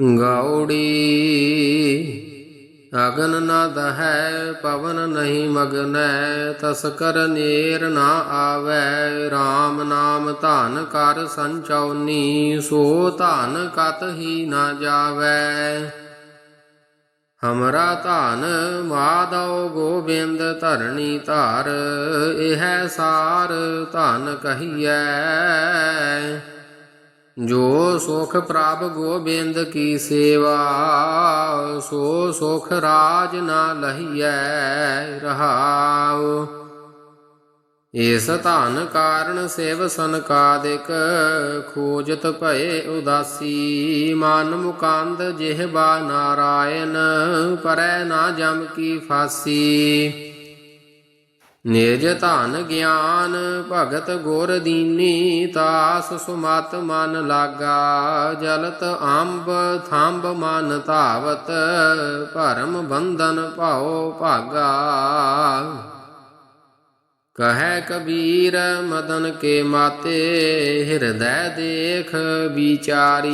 ਗੌੜੀ ਅਗਨ ਨਾ ਦਹੈ, ਪਵਨ ਨਹੀਂ ਮਗਨੈ ਤਸਕਰ ਨੇਰ ਨਾ ਆਵੈ RAM ਨਾਮ ਧਨ ਕਰ ਸੰਚਉਨੀ, ਸੋ ਧਨ ਕਤ ਹੀ ਨਾ ਜਾਵੈ। ਹਮਰਾ ਧਨ ਮਾਧਵ ਗੋਬਿੰਦ ਧਰਣੀ ਧਾਰ, ਇਹ ਸਾਰ ਧਨ ਕਹੀਐ। ਜੋ ਸੁਖ ਪ੍ਰਭ ਗੋਬਿੰਦ ਕੀ ਸੇਵਾ, ਸੋ ਸੁਖ ਰਾਜ ਨਾ ਲਹੀਐ ਰਹਾਉ। ਇਸ ਧਨ ਕਾਰਨ ਸੇਵ ਸੰਕਾਦਿਕ ਖੋਜਤ ਭਏ ਉਦਾਸੀ। ਮਨ ਮੁਕੰਦ ਜਿਹਬਾ ਨਾਰਾਇਣ, ਪਰੈ ਨਾ ਜਮ ਕੀ ਫਾਸੀ। ਨਿਜ ਧਨ ਗਿਆਨ ਭਗਤ ਗੁਰ ਦੀਨੀ, ਤਾਸ ਸੁਮਤ ਮਨ ਲਾਗਾ, ਜਲਤ ਅੰਬ ਥੰਬ ਮਨ ਧਾਵਤ, ਭਰਮ ਬੰਧਨ ਭਾਉ ਭਾਗਾ। ਕਹੈ ਕਬੀਰ, ਮਦਨ ਕੇ ਮਾਤੇ, ਹਿਰਦੈ ਦੇਖ ਵਿਚਾਰੀ।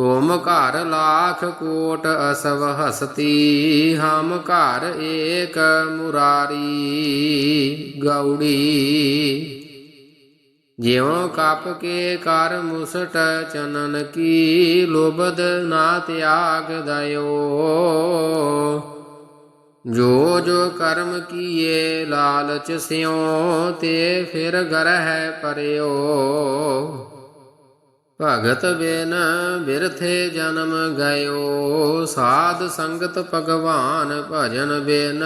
ਤੁਮ ਘਰ ਲਾਖ ਕੋਟ ਅਸਵ ਹਸਤੀ, ਹਮ ਘਰ ਏਕ ਮੁਰਾਰੀ ਗੌੜੀ ਜਿਉ ਕਪ ਕੇ ਕਰ ਮੁਸਟ ਚਨਨ ਕੀ ਲੋਬਦ ਨਾ ਤਿਆਗ ਦਇਓ। ਜੋ ਜੋ ਕਰਮ ਕੀਏ ਲਾਲਚ ਸਿਉ, ਤੇ ਫਿਰ ਗਰਹਿ ਪਰਿਓ। ਭਗਤ ਬਿਨ ਬਿਰਥੇ ਜਨਮ ਗਇਓ। ਸਾਧ ਸੰਗਤ ਭਗਵਾਨ ਭਜਨ ਬਿਨ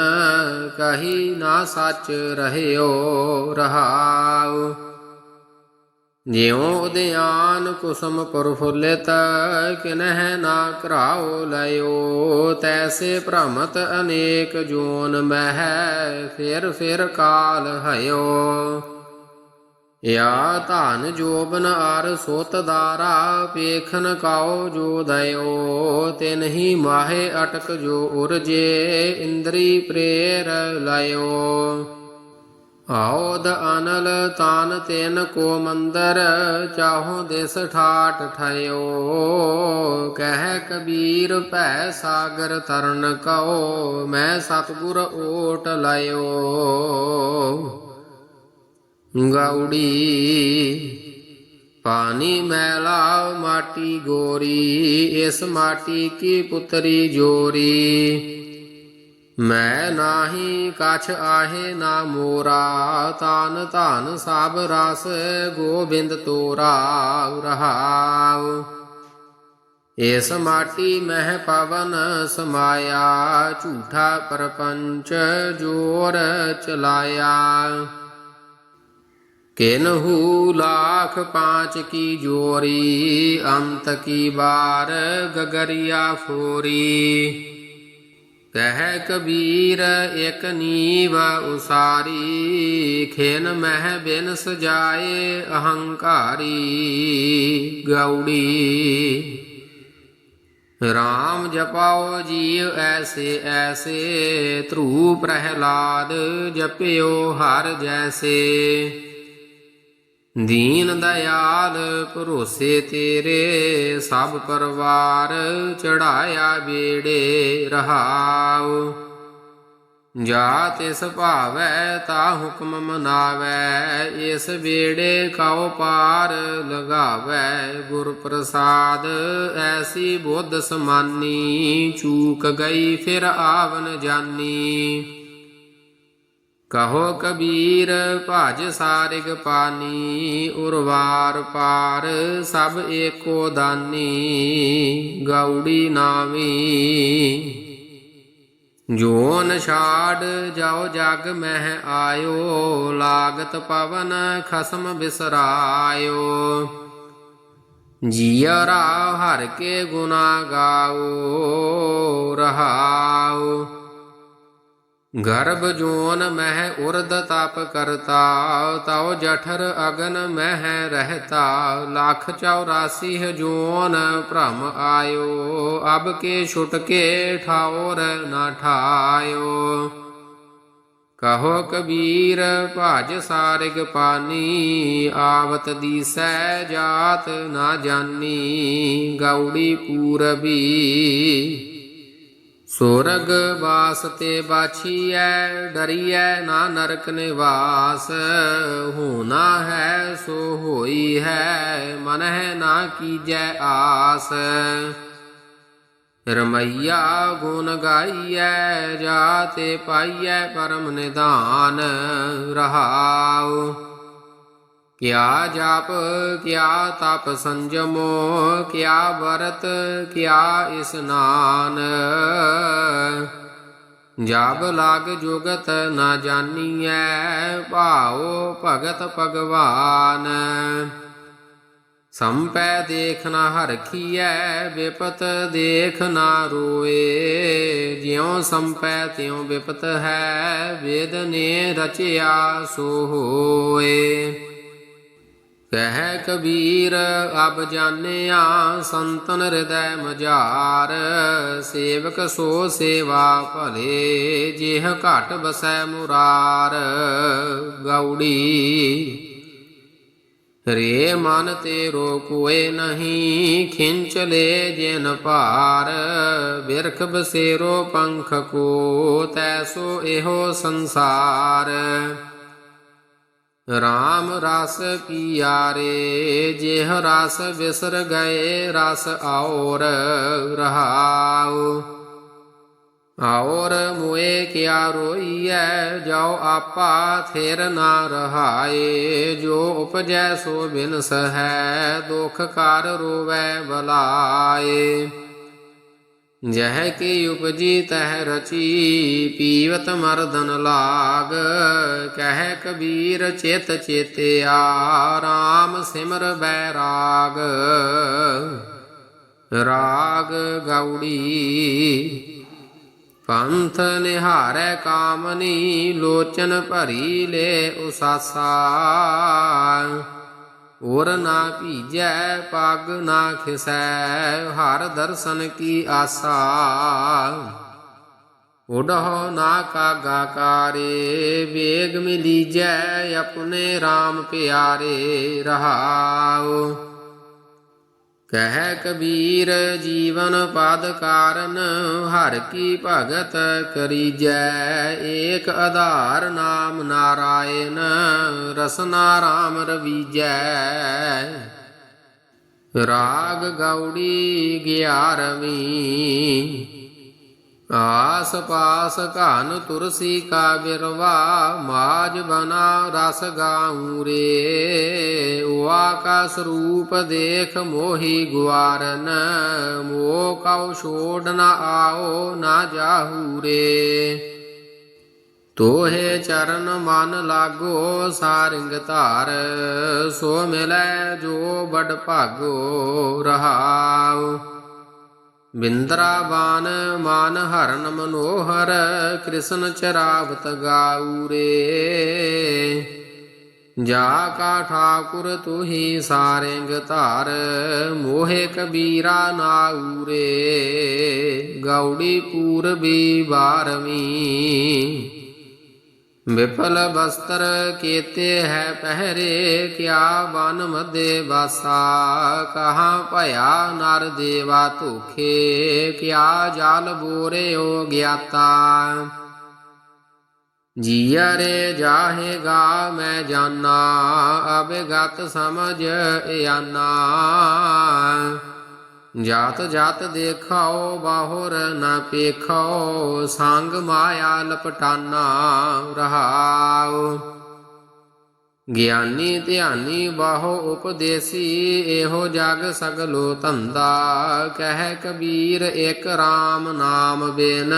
ਕਹੀ ਨਾ ਸੱਚ ਰਹਿਓ, ਰਹਾਉ। ਜਿਉ ਉਦਿਆਨ ਕੁਸਮ ਪ੍ਰਫੁੱਲਿਤ, ਕਿਨਹਿ ਨਾ ਕਰਾਉ ਲਇਓ। ਤੈਸੇ ਭ੍ਰਮਤ ਅਨੇਕ ਜੋਨ ਮਹਿ ਫਿਰ ਫਿਰ ਕਾਲ ਹਇਓ। ਯਾ ਧਨ ਜੋਬਨ ਆਰ ਸੋਤ ਦਾਰਾ ਪੇਖਨ ਕਾਉ ਜੋ ਦਇਓ, ਤਿਨਹੀ ਮਾਹੇ ਅਟਕ ਜੋ ਉਰਜੇ, ਇੰਦਰੀ ਪ੍ਰੇਰ ਲਇਓ। ਆਉਦ ਅਨਲ ਤਾਨ ਤੈਨ ਕੋ ਮੰਦਰ, ਚਾਹੋ ਦਿਸ ਠਾਟ ਠਇਓ। ਕਹਿ ਕਬੀਰ ਭੈ ਸਾਗਰ ਤਰਨ ਕਉ, ਮੈਂ ਸਤਗੁਰ ਓਟ ਲਇਓ। ਗੌੜੀ ਪਾਣੀ ਮੈਲਾ ਮਾਟੀ ਗੋਰੀ ਇਸ ਮਾਟੀ ਕੀ ਪੁੱਤਰੀ ਜੋਰੀ ਮੈਂ ਨਾਹੀ ਕਛ ਆਹੇ ਨਾ ਮੋਰਾ ਤਾਨ ਧਨ ਸਭ ਰਸ ਗੋਬਿੰਦ ਤੋਰਾ ਰਹਾਉ ਇਸ ਮਾਟੀ ਮਹਿ ਪਵਨ ਸਮਾਇਆ ਝੂਠਾ ਪਰਪੰਚ ਜੋਰ ਚਲਾਇਆ ਕਿਨਹੂ ਲਾਖ ਪਾਂਚ ਕੀ ਜੋਰੀ, ਅੰਤ ਕੀ ਬਾਰ ਗਗਰਿਆ ਫੋਰੀ। ਕਹਿ ਕਬੀਰ ਇਕ ਨੀਵ ਉਸਾਰੀ, ਖੇਨ ਮਹਿ ਬਿਨ ਸਜਾਏ ਅਹੰਕਾਰੀ। ਗੌੜੀ ਰਾਮ ਜਪਾਓ ਜੀਵ ਐਸੇ ਐਸੇ ਧਰੂ ਪ੍ਰਹਿਲਾਦ ਜਪਿਓ ਹਰ ਜੈਸੇ। ਦੀਨ ਦਇਆਲ ਭਰੋਸੇ ਤੇਰੇ, ਸਭ ਪਰਵਾਰ ਚੜਾਇਆ ਵੇੜੇ ਰਹਾਉ। ਜਾ ਤਿਸ ਭਾਵੈ, ਤਾ ਹੁਕਮ ਮਨਾਵੈ, ਇਸ ਵੇੜੇ ਕਉ ਪਾਰ ਲਗਾਵੈ। ਗੁਰ ਪ੍ਰਸਾਦ ਐਸੀ ਬੁੱਧ ਸਮਾਨੀ, ਚੂਕ ਗਈ ਫਿਰ ਆਵਨ ਜਾਨੀ। ਕਹੋ ਕਬੀਰ, ਭਜ ਸਾਰਿਗ ਪਾਨੀ, ਉਰਵਾਰ ਪਾਰ ਸਭ ਏਕੋ ਦਾਨੀ ਗੌੜੀ ਨਾਮੀ ਜੋਨ ਛਾੜ ਜਾਓ ਜਗ ਮਹਿ ਆਇਓ, ਲਾਗਤ ਪਵਨ ਖਸਮ ਬਿਸਰਾਇਓ। ਜੀਆ ਜੀਅਰਾ ਹਰ ਕੇ ਗੁਨਾ ਗਾਓ ਰਹਾਓ ਗਰਭ ਜੋਨ ਮਹਿ ਉਰਦ ਤਪ ਕਰਤਾ, ਤਉ ਜਠਰ ਅਗਨ ਮਹਿ ਰਹਤਾ। ਲੱਖ 84 ਜੋਨ ਭ੍ਰਮ ਆਇਓ, ਅਬ ਕੇ ਛੁਟ ਠਾਉਰ ਨਾ ਠਾਇਓ। ਕਹੋ ਕਬੀਰ, ਭਜ ਸਾਰਿਗ ਪਾਨੀ, ਆਵਤ ਦੀਸੈ ਜਾਤ ਨਾ ਜਾਨੀ ਗੌੜੀ ਪੂਰਬੀ। ਸੋਰਗ ਬਾਸ ਤੇ ਬਾਛੀਐ, ਡਰੀਐ ਨਾ ਨਰਕ ਨਿਵਾਸ। ਹੋਣਾ ਹੈ, ਸੋ ਹੋਈ ਹੈ ਮਨ ਹੈ ਨਾ ਕੀਜੈ ਆਸ। ਰਮਈਆ ਗੁਣ ਗਾਈਐ ਜਾਤੇ ਪਾਈਐ ਪਰਮ ਨਿਦਾਨ ਰਹਾਉ। ਕਿਆ ਜਾਪ, ਕਿਆ ਤਪ ਸੰਜਮੋ, ਕਿਆ ਵਰਤ, ਕਿਆ ਇਸਨਾਨ ਜਬ ਲਾਗ ਜੁਗਤ ਨਾ ਜਾਣੀਐ ਭਾਉ ਭਗਤ ਭਗਵਾਨ। ਸੰਪੈ ਦੇਖ ਨਾ ਹਰਖੀਐ, ਵਿਪਤ ਦੇਖ ਨਾ ਰੋਏ। ਜਿਉ ਸੰਪੈ ਤਿਉ ਵਿਪਤ ਹੈ, ਵੇਦ ਨੇ ਰਚਿਆ ਸੋ ਹੋਏ। ਕਹਿ ਕਬੀਰ, ਅਬ ਜਾਣਿਆ ਸੰਤਨ ਹਿਰਦੈ ਮਝਾਰ, ਸੇਵਕ ਸੋ ਸੇਵਾ ਭਲੇ, ਜਿਹ ਘਟ ਬਸੈ ਮੁਰਾਰ। ਗੌੜੀ ਰੇ ਮਨ ਤੇਰੋ ਕੋਏ ਨਹੀਂ, ਖਿੰਚ ਲੈ ਜਿਨ ਭਾਰ। ਬਿਰਖ ਬਸੇਰੋ ਪੰਖ ਕੋ ਤੈਸੋ ਇਹੋ ਸੰਸਾਰ। ਰਾਮ ਰਸ ਪੀਆਰੇ ਜਿਹ ਰਸ ਵਿਸਰ ਗਏ, ਰਸ ਔਰ ਰਹਾਉ। ਔਰ ਮੁਏ ਕਿਆ ਰੋਈਐ, ਜਾਉ ਆਪਾ ਥੇਰ ਨਾ ਰਹਾਏ। ਜੋ ਉਪਜੈ ਸੋ ਬਿਨਸ ਹੈ, ਦੁਖ ਕਰ ਰੋਵੈ, ਬਲਾਏ। ਜਹ ਕੀ ਉਪਜੀ ਤਹ ਰਚੀ, ਪੀਵਤ ਮਰਦਨ ਲਾਗ। ਕਹਿ ਕਬੀਰ ਚੇਤ ਚੇਤਿਆ RAM ਸਿਮਰ ਬੈਰਾਗ। ਰਾਗ ਗੌੜੀ, ਪੰਥ ਨਿਹਾਰੈ ਕਾਮਨੀ, ਲੋਚਨ ਭਰੀ ਲੈ ਉਸਾਸਾ। ਔਰ ਨਾ ਭੀਜੈ ਪੱਗ ਨਾ ਖਿਸੈ, ਹਰ ਦਰਸ਼ਨ ਕੀ ਆਸਾ। ਉਡਹੁ ਨਾ ਕਾਗਾ ਕਾਰੇ, ਵੇਗ ਮਿਲੀਜੈ ਆਪਣੇ RAM ਪਿਆਰੇ ਰਹਾਉ। ਕਹਿ ਕਬੀਰ ਜੀਵਨ ਪਦ ਕਾਰਨ, ਹਰ ਕੀ ਭਗਤ ਕਰੀਜੈ, ਏਕ ਆਧਾਰ ਨਾਮ ਨਾਰਾਇਣ, ਰਸਨਾ ਰਾਮ ਰਵੀਜੈ। ਰਾਗ ਗੌੜੀ ਗਿਆਰਵੀਂ ਆਸ ਪਾਸ ਘਨ ਤੁਰਸੀ ਕਾ ਬਿਰਵਾ ਮਾਜ ਬਨਾ ਰਸ ਗਾਉ ਰੇ। ਉਆ ਕਾ ਸਰੂਪ ਦੇਖ ਮੋਹੀ ਗੁਆਰਨ, ਮੋਹ ਕਉ ਛੋੜ ਨ ਆਓ ਨਾ ਜਾਹੂ ਰੇ। ਤੋਹੇ ਚਰਨ ਮਨ ਲਾਗੋ ਸਾਰਿੰਗ ਧਾਰ, ਸੋ ਮਿਲੈ ਜੋ ਬੜ ਭਾਗੋ ਰਹਾਉ ਬਿੰਦਰਾਵਾਨ ਮਾਨ ਹਰਨ ਮਨੋਹਰ ਕ੍ਰਿਸ਼ਨ ਚਰਾਵਤ ਗਾਉਰੇ ਜਾ ਕਾ ਠਾਕੁਰ ਤੁਹੀ ਸਾਰੰਗ ਧਾਰ, ਮੋਹੇ ਕਬੀਰਾ ਨਾਉਰੇ ਗੌੜੀ ਪੂਰਬੀ 12ਵੀਂ ਵਿਫਲ ਬਸਤਰ ਕੀਤੇ ਹੈ ਪਹਿਰੇ, ਕਿਆ ਬਨ ਮਦੇ ਵਾਸਾ? ਕਹਾ ਭਇਆ ਨਰ ਦੇਵਾ ਧੋਖੇ, ਕਿਆ ਜਾਲ ਜਲ ਬੋਰਿਓ ਗਿਆਤਾ? ਜੀਆ ਰੇ ਜਾਹੇਗਾ, ਮੈਂ ਜਾਨਾ ਅਬਗਤ ਸਮਝ ਇਆਨਾ। ਜਾਤ ਜਾਤ ਦੇਖਾਓ, ਬਾਹੁਰ ਨਾ ਪੇਖਾਓ ਸੰਗ ਮਾਇਆ ਲਪਟਾਨਾ ਰਹਾਓ। ਗਿਆਨੀ ਧਿਆਨੀ ਬਾਹੋ ਉਪਦੇਸੀ, ਇਹੋ ਜਗ ਸਗਲੋ ਧੰਦਾ। ਕਹਿ ਕਬੀਰ, ਇੱਕ RAM ਨਾਮ ਬਿਨ,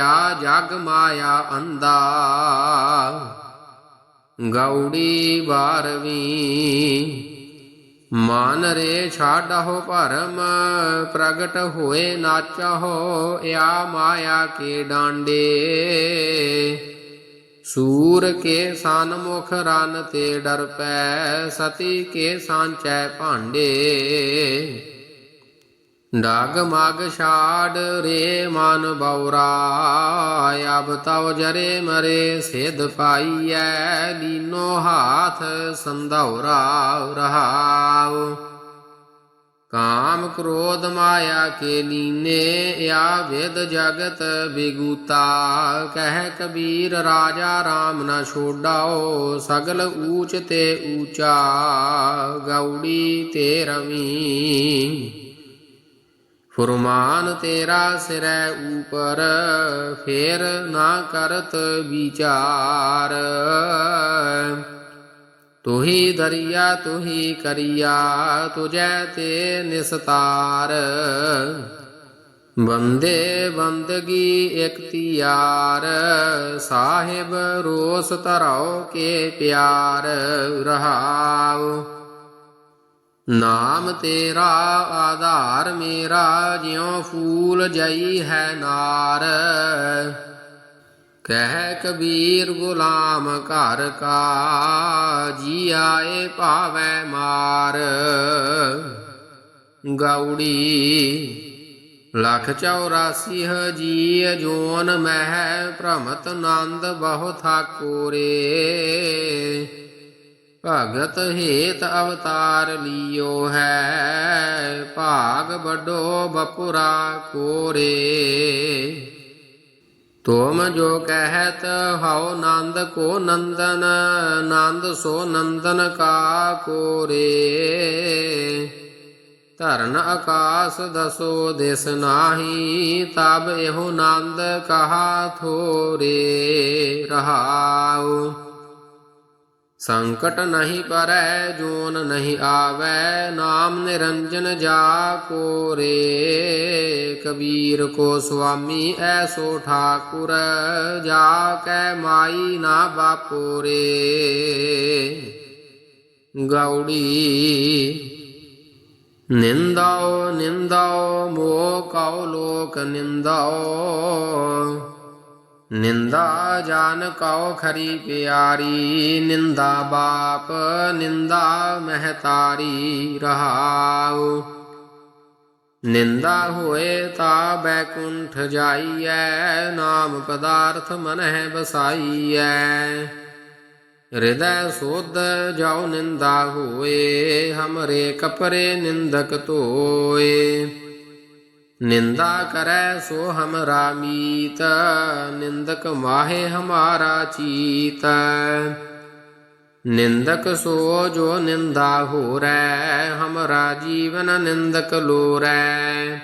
ਆ ਜਗ ਮਾਇਆ ਅੰਦਾ ਗੌੜੀ ਬਾਰਵੀਂ ਮਨ ਰੇ ਛਾਡਹੁ ਭਰਮ, ਪ੍ਰਗਟ ਹੋਏ ਨਾਚਹੁ, ਇਆ ਮਾਇਆ ਕੇ ਡਾਂਡੇ। ਸੂਰ ਕੇ ਸਨਮੁਖ ਰਨ ਤੇ ਡਰ ਪੈ, ਸਤੀ ਕੇ ਸਾਂਚੈ ਭਾਂਡੇ। ਡਗ ਮਗ ਛਾੜ ਰੇ ਮਨ ਬਉਰਾ ਅਬ ਤਉ ਜਰੇ ਮਰੇ ਸਿਧ ਪਾਈਐ, ਲੀਨੋ ਹਾਥ ਸੰਧੌਰਾ ਰਹਾਉ। ਕਾਮ ਕ੍ਰੋਧ ਮਾਇਆ ਕੇ ਲੀਨੇ, ਆ ਵੇਦ ਜਗਤ ਬਿਗੂਤਾ। ਕਹਿ ਕਬੀਰ ਰਾਜਾ RAM ਨਾ ਛੋਡਾਓ, ਸਗਲ ਊਚ ਤੇ ਊਚਾ ਗੌੜੀ ਤੇ ਰਵੀ। ਫੁਰਮਾਨ ਤੇਰਾ ਸਿਰੈ ਉਪਰ, ਫੇਰ ਨਾ ਕਰਤ ਵਿਚਾਰ। ਤੁਹੀ ਦਰਿਆ, ਤੁਹੀ ਕਰਿਆ ਤੁਜੈ ਤੇ ਨਿਸਤਾਰ। ਬੰਦੇ ਬੰਦਗੀ ਇਕਤਿਆਰ ਸਾਹਿਬ ਰੋਸ ਧਰਾਓ ਕੇ ਪਿਆਰ, ਰਹਾਓ। ਨਾਮ ਤੇਰਾ ਆਧਾਰ ਮੇਰਾ, ਜਿਉ ਫੂਲ ਜਈ ਹੈ ਨਾਰ। ਕਹਿ ਕਬੀਰ ਗੁਲਾਮ ਘਰ ਕਾ ਜੀ ਆਏ ਭਾਵੈ ਮਾਰ। ਗੌੜੀ ਲਖ 84 ਹਜੀ ਜੋਨ ਮਹਿ ਭ੍ਰਮਤ ਨੰਦ ਬਹੁ ਥਾਕੋਰੇ। ਭਗਤ ਹੇਤ ਅਵਤਾਰ ਲਿਓ ਹੈ, ਭਾਗ ਵੱਡੋ ਬਪੁਰਾ ਕੋਰੇ। ਤੁਮ ਜੋ ਕਹਿਤ ਹਉ ਨੰਦ ਕੋ ਨੰਦਨ, ਨੰਦ ਸੋ ਨੰਦਨ ਕਾ ਕੋਰੇ। ਧਰਨ ਆਕਾਸ ਦਸੋ ਦਿਸ ਨਾਹੀ, ਤਬ ਇਹੋ ਨੰਦ ਕਹਾ ਥੋਰੇ ਰਹਾਉ। ਸੰਕਟ ਨਹੀਂ ਪਰੈ, ਜੋਨ ਨਹੀਂ ਆਵੈ, ਨਾਮ ਨਿਰੰਜਨ ਜਾ ਕੋਰੇ ਕਬੀਰ ਕੋ ਸੁਆਮੀ ਐਸੋ ਠਾਕੁਰ, ਜਾ ਕੈ ਮਾਈ ਨਾ ਬਾਪੋਰੇ ਗੌੜੀ ਨਿੰਦਾਓ ਨਿੰਦਾਓ ਮੋ ਕਉ ਲੋਕ ਨਿੰਦਾਓ ਨਿੰਦਾ ਜਾਨ ਕਉ ਖਰੀ ਪਿਆਰੀ, ਨਿੰਦਾ ਬਾਪ, ਨਿੰਦਾ ਮਹਤਾਰੀ ਰਹਾਉ। ਨਿੰਦਾ ਹੋਏ ਤਾ ਬੈਕੁੰਠ ਜਾਈਐ, ਨਾਮ ਪਦਾਰਥ ਮਨ ਹੈ ਬਸਾਈਐ ਹਿਰਦੈ ਸੋਧ ਜਾਉ ਨਿੰਦਾ ਹੋਏ, ਹਮਰੇ ਕਪਰੇ ਨਿੰਦਕ ਧੋਏ। ਨਿੰਦਾ ਕਰੈ ਸੋ ਹਮਰਾ ਮੀਤ ਨਿੰਦਕ ਮਾਹੇ ਹਮਾਰਾ ਚੀਤ। ਨਿੰਦਕ ਸੋ ਜੋ ਨਿੰਦਾ ਹੋਰੈ ਹਮਰਾ ਜੀਵਨ ਨਿੰਦਕ ਲੋਰੈ।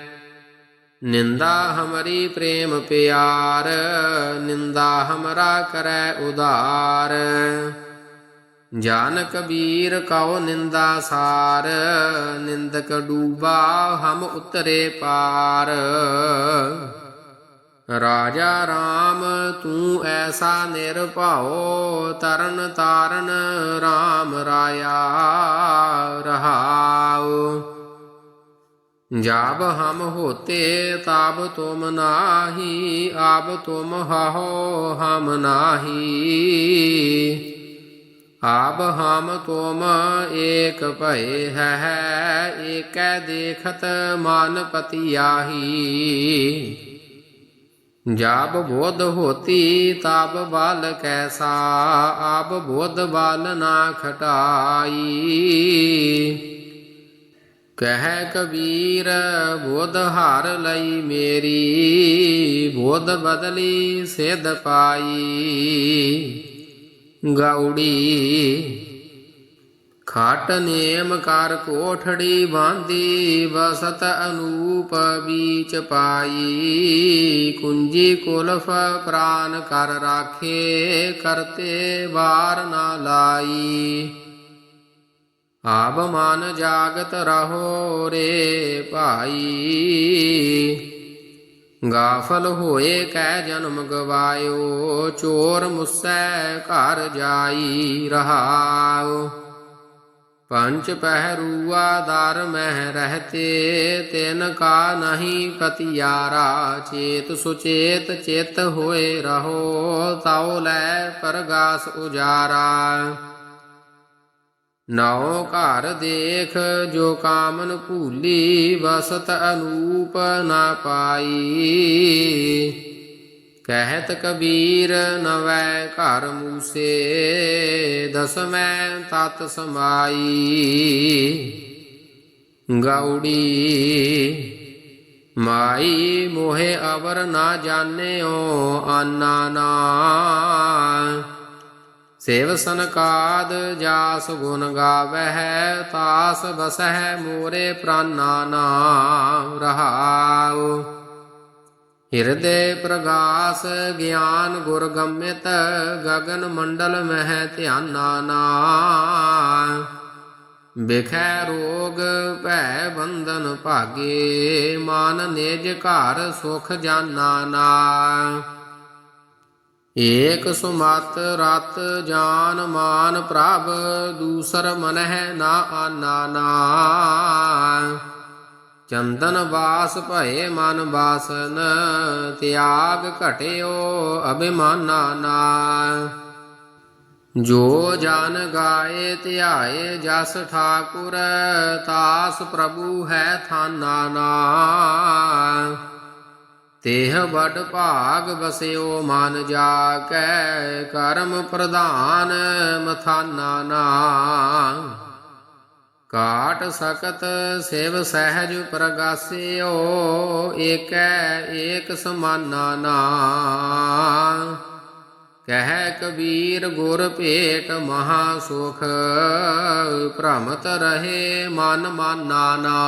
ਨਿੰਦਾ ਹਮਰੀ ਪ੍ਰੇਮ ਪਿਆਰ, ਨਿੰਦਾ ਹਮਰਾ ਕਰੈ ਉਦਾਰ। ਜਾਨ ਕਬੀਰ ਕਉ ਨਿੰਦਾ ਸਾਰ, ਨਿੰਦਕ ਡੂਬਾ ਹਮ ਉਤਰੇ ਪਾਰ। ਰਾਜਾ RAM ਤੂੰ ਐਸਾ ਨਿਰਭਉ ਤਰਨ ਤਾਰਨ RAM ਰਾਇਆ ਰਹਾਉ। ਜਾਬ ਹਮ ਹੋਤੇ ਤਾਬ ਤੁਮ ਨਾਹੀ ਆਬ ਤੁਮ ਹਹੋ ਹਮ ਨਾਹੀ। ਆਬ ਹਮ ਤੁਮ ਏਕ ਭਏ ਹੈ, ਏਕੈ ਦੇਖਤ ਮਨ ਪਤਿਆਹੀ। ਜਾਬ ਬੋਧ ਹੋਤੀ ਤਾਬ ਬਲ ਕੈਸਾ, ਆਬ ਬੋਧ ਬਲ ਨਾ ਖਟਾਈ। ਕਹਿ ਕਬੀਰ, ਬੋਧ ਹਾਰ ਲਈ ਮੇਰੀ, ਬੋਧ ਬਦਲੀ ਸਿਧ ਪਾਈ। ਗੌੜੀ ਖਾਟ ਨੇਮ ਕਰ ਕੋਠੜੀ ਬਾਂਦੀ ਬਸਤ ਅਨੂਪ ਬੀਚ ਪਾਈ। ਕੁੰਜੀ ਕੁਲਫ ਪ੍ਰਾਨ ਕਰ ਰਾਖੇ, ਕਰਤੇ ਵਾਰ ਨਾ ਲਾਈ। ਆਬ ਮਨ ਜਾਗਤ ਰਹੋ ਰੇ ਭਾਈ। ਗਾਫਲ ਹੋਏ ਕੈ ਜਨਮ ਗਵਾਇਓ, ਚੋਰ ਮੁਸੈ ਘਰ ਜਾਈ ਰਹਾਉ ਪੰਚ ਪਹਿਰੂਆ ਦਰ ਮਹਿ ਰਹਤੇ, ਤਿਨ ਕਾ ਨਹੀਂ ਕਤਿਆਰਾ, ਚੇਤ ਸੁਚੇਤ ਚੇਤ ਹੋਏ ਰਹੋ, ਤਉ ਲੈ ਪਰਗਾਸ ਉਜਾਰਾ। ਨਾਉ ਘਰ ਦੇਖ, ਜੋ ਕਾਮਨ ਭੂਲੀ, ਵਸਤ ਅਨੂਪ ਨਾ ਪਾਈ। ਕਹਿਤ ਕਬੀਰ, ਨਵੈ ਘਰ ਮੂਸੇ ਦਸਮੈ ਤਤ ਸਮਾਈ। ਗੌੜੀ ਮਾਈ ਮੋਹਿ ਅਵਰ ਨਾ ਜਾਣਿਓ, ਆਨਾ ਨਾ। ਸੇਵ ਸੰਕਾਦ ਜਾਸ ਗੁਣ ਗਾਵਹਿ, ਤਾਸ ਬਸਹਿ ਮੋਰੇ ਪ੍ਰਾਨਾ ਨਾਮ ਰਹਾਉ। ਹਿਰਦੇ ਪ੍ਰਗਾਸ ਗਿਆਨ ਗੁਰ ਗੰਮਿਤ, ਗਗਨ ਮੰਡਲ ਮਹਿ ਧਿਆਨਾ ਨਾ ਬਿਖੈ ਰੋਗ ਭੈ ਬੰਧਨ ਭਾਗੇ, ਮਾਨ ਨਿਜ ਘਰ ਸੁਖ ਜਾਨਾ ਨਾ ਏਕ ਸੁਮਤ ਰਤ ਜਾਨ ਮਾਨ ਪ੍ਰਭ, ਦੂਸਰ ਮਨਹਿ ਨਾ ਆਨਾਨਾ। ਚੰਦਨ ਵਾਸ ਭਏ ਮਨ ਵਾਸਨ, ਤਿਆਗ ਘਟਿਓ ਅਭਿਮਾਨਾ ਨਾ ਜੋ ਜਨ ਗਾਏ ਧਿਆਏ ਜਸ ਠਾਕੁਰ, ਤਾਸ ਪ੍ਰਭੂ ਹੈ ਥਾਨਾ ਨਾ ਤੇਹ ਵਡ ਭਾਗ ਵਸਿਓ ਮਨ ਜਾ ਕੈ ਕਰਮ ਪ੍ਰਧਾਨ ਮਥਾਨਾ ਨਾ। ਕਾਟ ਸਕਤ ਸਿਵ ਸਹਿਜ ਪ੍ਰਗਾਸਿਓ, ਏਕੈ ਏਕ ਸਮਾਨਾ ਨਾ। ਕਹਿ ਕਬੀਰ ਗੁਰ ਭੇਟ ਮਹਾ ਸੁਖ, ਭ੍ਰਮਤ ਰਹੇ ਮਨ ਮਾਨਾ ਨਾ।